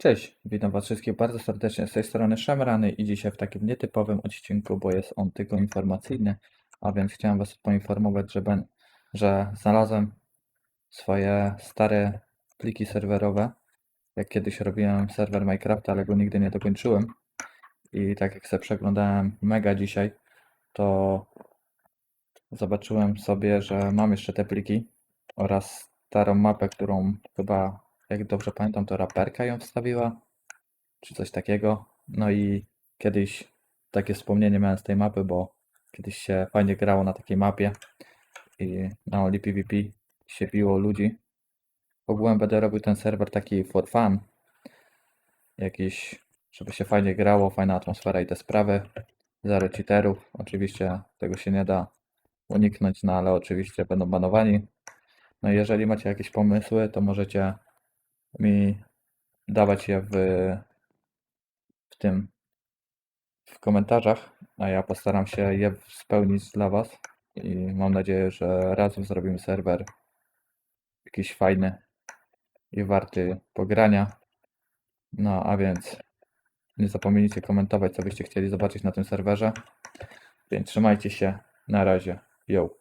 Cześć, witam Was wszystkich bardzo serdecznie. Z tej strony Szemrany i dzisiaj w takim nietypowym odcinku, bo jest on tylko informacyjny, a więc chciałem Was poinformować, że, ben, że znalazłem swoje stare pliki serwerowe, jak kiedyś robiłem serwer Minecrafta, ale go nigdy nie dokończyłem. I tak jak sobie przeglądałem mega dzisiaj, to zobaczyłem sobie, że mam jeszcze te pliki oraz starą mapę, którą chyba, jak dobrze pamiętam, to raperka ją wstawiła, czy coś takiego. No i kiedyś takie wspomnienie miałem z tej mapy, bo kiedyś się fajnie grało na takiej mapie i na Only PvP się biło ludzi. Ogółem będę robił ten serwer taki for fun, jakiś, żeby się fajnie grało, fajna atmosfera i te sprawy. Zero cheaterów, oczywiście tego się nie da uniknąć, no ale oczywiście będą banowani. No i jeżeli macie jakieś pomysły, to możecie mi dawać je w, w tym w komentarzach, a ja postaram się je spełnić dla Was i mam nadzieję, że razem zrobimy serwer jakiś fajny i warty pogrania. No a więc nie zapomnijcie komentować, co byście chcieli zobaczyć na tym serwerze. Więc trzymajcie się. Na razie. Yo.